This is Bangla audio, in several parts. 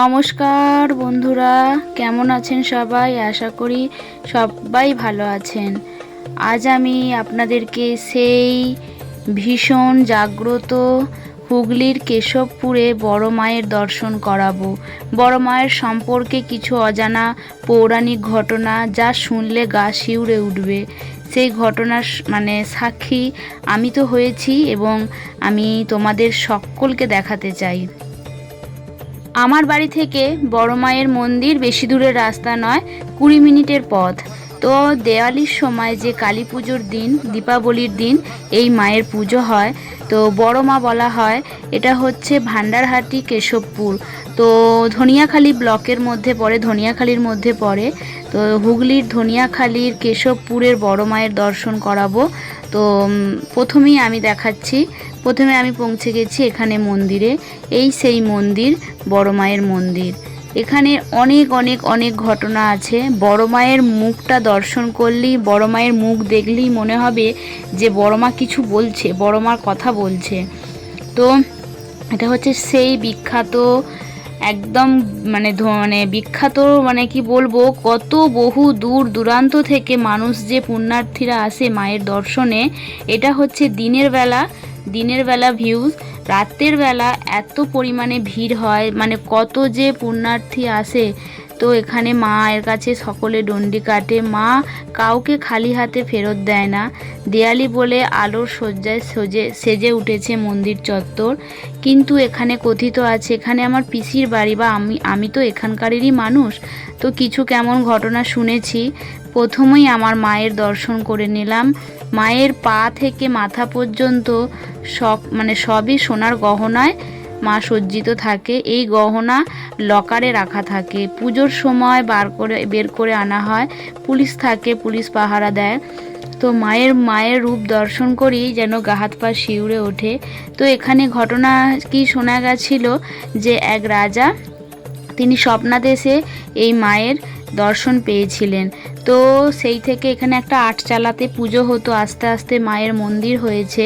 নমস্কার বন্ধুরা, কেমন আছেন সবাই? আশা করি সবাই ভালো আছেন। আজ আমি আপনাদেরকে সেই ভীষণ জাগ্রত হুগলির কেশবপুরে বড় মায়ের দর্শন করাবো। বড় মায়ের সম্পর্কে কিছু অজানা পৌরাণিক ঘটনা যা শুনলে গা শিউরে উঠবে। সেই ঘটনার মানে সাক্ষী আমি তো হয়েছি এবং আমি তোমাদের সকলকে দেখাতে চাই। আমার বাড়ি থেকে বড় মায়ের মন্দির বেশি দূরের রাস্তা নয় কুড়ি মিনিটের পথ। তো দেওয়ালির সময় যে কালী পুজোর দিন, দীপাবলির দিন, এই মায়ের পুজো হয়। তো বড় মা বলা হয়, এটা হচ্ছে ভান্ডারহাটি কেশবপুর। তো ধনিয়াখালী ব্লকের মধ্যে পড়ে, ধনিয়াখালীর মধ্যে পড়ে। তো হুগলির ধনিয়াখালীর কেশবপুরের বড় মায়ের দর্শন করাবো। তো প্রথমেই আমি দেখাচ্ছি, প্রথমে আমি পৌঁছে গেছি এখানে মন্দিরে। এই সেই মন্দির, বড় মায়ের মন্দির। এখানে অনেক অনেক অনেক ঘটনা আছে। বড় মায়ের মুখটা দর্শন করলেই, বড় মায়ের মুখ দেখলেই মনে হবে যে বড় মা কিছু বলছে, বড় মার কথা বলছে। তো এটা হচ্ছে সেই বিখ্যাত, একদম মানে মানে বিখ্যাত মানে কি বলব, কত বহু দূর দূরান্ত থেকে মানুষ যে পুণ্যার্থীরা আসে মায়ের দর্শনে, এটা হচ্ছে দিনের বেলা দিনের বেলা ভিউজ রাতের বেলা এত পরিমাণে ভিড় হয় মানে কত যে পুণ্যার্থী আসে, তো এখানে মায়ের কাছে সকলে ডন্ডি কাটে। মা কাউকে খালি হাতে ফেরত দেয় না। দেয়ালি বলে আলোর সজ্জায় সজে, সেজে উঠেছে মন্দির চত্বর। কিন্তু এখানে কথিত আছে, এখানে আমার পিসির বাড়ি বা আমি আমি তো এখানকারেরই মানুষ। তো কিছু কেমন ঘটনা শুনেছি। প্রথমেই আমার মায়ের দর্শন করে নিলাম। মায়ের পা থেকে মাথা পর্যন্ত সব মানে সবই সোনার গহনায় মা সজ্জিত থাকে। এই গহনা লকারে রাখা থাকে। পুজোর সময় বার করে, বের করে আনা হয়। পুলিশ থাকে, পুলিশ পাহারা দেয়। তো মায়ের মায়ের রূপ দর্শন করেই যেন গাহাত পা শিউরে ওঠে। তো এখানে ঘটনা কি শোনা গেছিল যে এক রাজা, তিনি স্বপ্নাদেশে এই মায়ের দর্শন পেয়েছিলেন। তো সেই থেকে এখানে একটা আট চালাতে পুজো হতো, আস্তে আস্তে মায়ের মন্দির হয়েছে।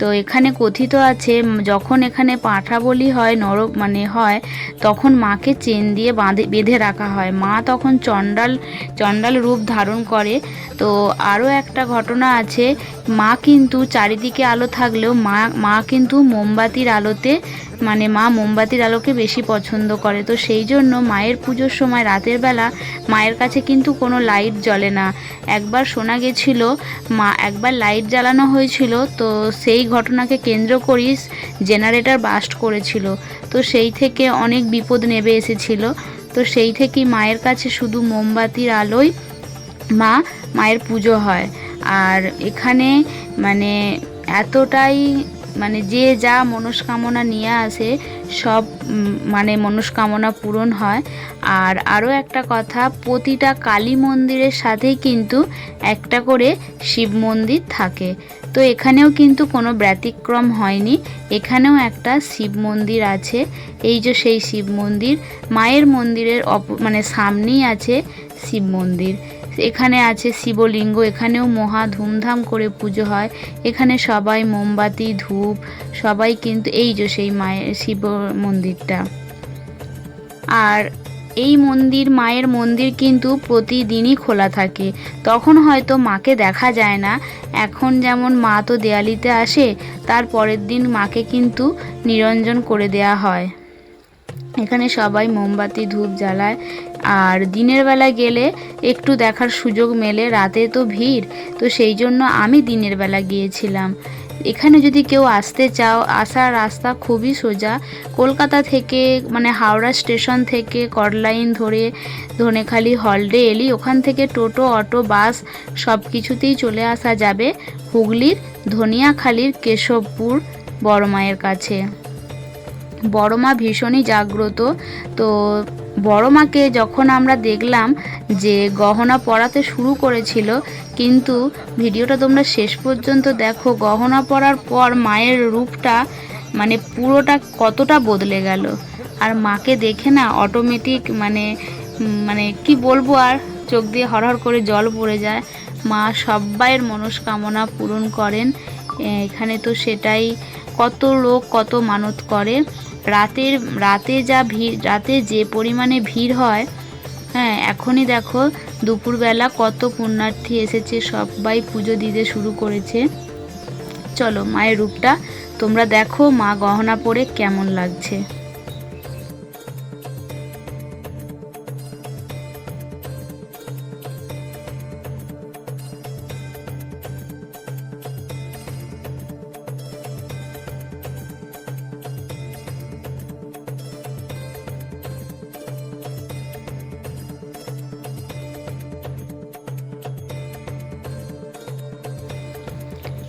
তো এখানে কথিত আছে, যখন এখানে পাঁঠা বলি হয় নর মানে হয়, তখন মাকে চেন দিয়ে বাঁধে, বেঁধে রাখা হয়। মা তখন চণ্ডাল চণ্ডাল রূপ ধারণ করে। তো আরও একটা ঘটনা আছে, মা কিন্তু চারিদিকে আলো থাকলেও মা মা কিন্তু মোমবাতির আলোতে মানে মা মোমবাতির আলোকে বেশি পছন্দ করে। তো সেই জন্য মায়ের পুজোর সময় রাতের বেলা মায়ের কাছে কিন্তু কোনো লাইট জ্বলে না। একবার শোনা গেছিল, মা, একবার লাইট জ্বালানো হয়েছিল, তো সেই ঘটনাকে কেন্দ্র করেই জেনারেটর বাস্ট করেছিল। তো সেই থেকে অনেক বিপদ নেমে এসেছিল। তো সেই থেকেই মায়ের কাছে শুধু মোমবাতির আলোয় মা মায়ের পুজো হয়। আর এখানে মানে এতটাই মানে যে যা মনস্কামনা নিয়ে আসে, সব মানে মনস্কামনা পূরণ হয়। আর আরও একটা কথা, প্রতিটা কালী মন্দিরের সাথেই কিন্তু একটা করে শিব মন্দির থাকে। তো এখানেও কিন্তু কোনো ব্যতিক্রম হয়নি। এখানেও একটা শিব মন্দির আছে। এই যে সেই শিব মন্দির, মায়ের মন্দিরের অপ মানে সামনেই আছে শিব মন্দির। এখানে আছে শিবলিঙ্গ, এখানেও মহা ধুমধাম করে পুজো হয়। এখানে সবাই মোমবাতি, ধূপ, সবাই কিন্তু এই যে সেই মায়ের শিব মন্দিরটা। আর এই মন্দির, মায়ের মন্দির কিন্তু প্রতিদিনই খোলা থাকে। তখন হয়তো মাকে দেখা যায় না। এখন যেমন মা তো দেয়ালিতে আসে, তার পরের দিন মাকে কিন্তু নিরঞ্জন করে দেয়া হয়। এখানে সবাই মোমবাতি, ধূপ জ্বালায়। আর দিনের বেলা গেলে একটু দেখার সুযোগ মেলে, রাতে তো ভিড়, তো সেই জন্য আমি দিনের বেলা গিয়েছিলাম। এখানে যদি কেউ আসতে চাও, আসার রাস্তা খুবই সোজা। কলকাতা থেকে মানে হাওড়া স্টেশন থেকে করলাইন ধরে ধনেখালি হলডে এলি, ওখান থেকে টোটো, অটো, বাস সব কিছুতেই চলে আসা যাবে হুগলির ধনিয়াখালির কেশবপুর বড়মায়ের কাছে। বড়মা ভীষণই জাগ্রত, তো বড় মাকে যখন আমরা দেখলাম যে গহনা পরাতে শুরু করেছিল, কিন্তু ভিডিওটা তোমরা শেষ পর্যন্ত দেখো, গহনা পরার পর মায়ের রূপটা মানে পুরোটা কতটা বদলে গেল। আর মাকে দেখে না অটোমেটিক মানে মানে কি বলব আর, চোখ দিয়ে হরহর করে জল পড়ে যায়। মা সব্বাইয়ের মনস্কামনা পূরণ করেন। এখানে তো সেটাই কত লোক কত মানত করে। রাতের, রাতে যা ভিড়, রাতে যে পরিমাণে ভিড় হয় হ্যাঁ এখনই দেখো দুপুরবেলা কত পুণ্যার্থী এসেছে, সবাই পুজো দিতে শুরু করেছে। চলো, মায়ের রূপটা তোমরা দেখো, মা গহনা পরে কেমন লাগছে।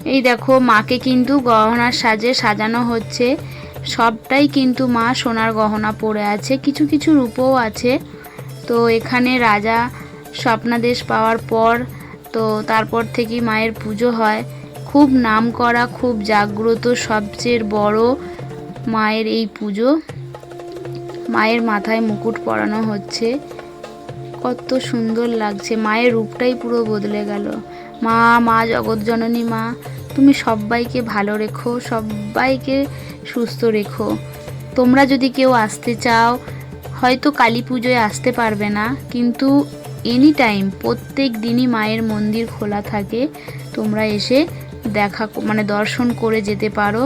এই দেখো, মাকে কিন্তু গহনার সাজে সাজানো হচ্ছে। সবটাই কিন্তু মা সোনার গহনা পরে আছে। কিছু কিছু রূপও আছে। তো এখানে রাজা স্বপ্নাদেশ পাওয়ার পর, তো তারপর থেকেই মায়ের পুজো হয়। খুব নাম করা খুব জাগ্রত, সবচেয়ে বড় মায়ের এই পুজো। মায়ের মাথায় মুকুট পরানো হচ্ছে। কত সুন্দর লাগছে। মায়ের রূপটাই পুরো বদলে গেল। মা মা জগৎজননী মা তুমি সবাইকে ভালো রেখো সবাইকে সুস্থ রেখো। তোমরা যদি কেউ আসতে চাও, হয়তো কালী পুজোয় আসতে পারবে না, কিন্তু এনি টাইম প্রত্যেক দিনই মায়ের মন্দির খোলা থাকে, তোমরা এসে দেখা মানে দর্শন করে যেতে পারো।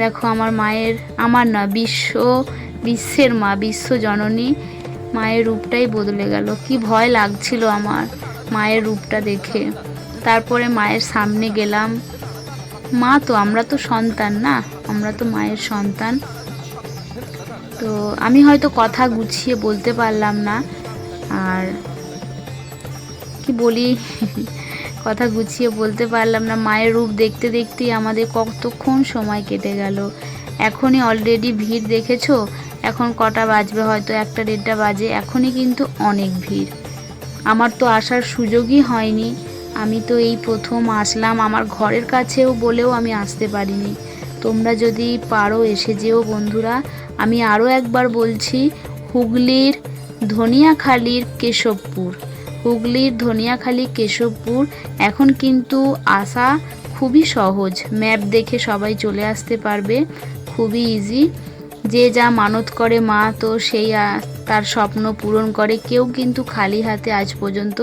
দেখো আমার মায়ের, আমার না, বিশ্ব, বিশ্বের মা, বিশ্ব জননী, মায়ের রূপটাই বদলে গেল। কি ভয় লাগছিল আমার মায়ের রূপটা দেখে। তারপরে মায়ের সামনে গেলাম। মা তো, আমরা তো সন্তান না, আমরা তো মায়ের সন্তান। তো আমি হয়তো কথা গুছিয়ে বলতে পারলাম না, আর কি বলি, কথা গুছিয়ে বলতে পারলাম না। মায়ের রূপ দেখতে দেখতেই আমাদের কতক্ষণ সময় কেটে গেল। এখনই অলরেডি ভিড় দেখেছ? এখন কটা বাজবে? হয়তো একটা দেড়টা বাজে, এখনই কিন্তু অনেক ভিড়। আমার তো আসার সুযোগই হয়নি। আমি তো এই প্রথম আসলাম আমার ঘরের কাছেও বলেও আমি আসতে পারিনি। তোমরা যদি পারো এসে যেও বন্ধুরা। আমি আরও একবার বলছি, হুগলির ধনিয়াখালির কেশবপুর। হুগলির ধনিয়াখালি কেশবপুর এখন কিন্তু আসা খুবই সহজ। ম্যাপ দেখে সবাই চলে আসতে পারবে। খুবই ইজি যে যা মানত করে মা, তো সেই তার স্বপ্ন পূরণ করে। কেউ কিন্তু খালি হাতে আজ পর্যন্ত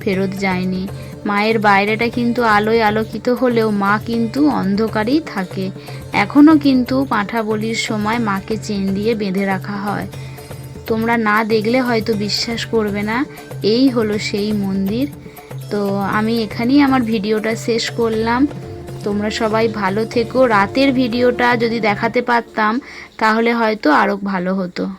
ফেরত যায়নি। মায়ের বাইরেটা কিন্তু আলোয় আলোকিত হলেও মা কিন্তু অন্ধকারেই থাকে। এখনও কিন্তু পাঁঠা বলির সময় মাকে চেন দিয়ে বেঁধে রাখা হয়। তোমরা না দেখলে হয়তো বিশ্বাস করবে না, এই হলো সেই মন্দির। তো আমি এখানেই আমার ভিডিওটা শেষ করলাম। তোমরা সবাই ভালো থেকো। রাতের ভিডিওটা যদি দেখাতে পারতাম, তাহলে হয়তো আরও ভালো হতো।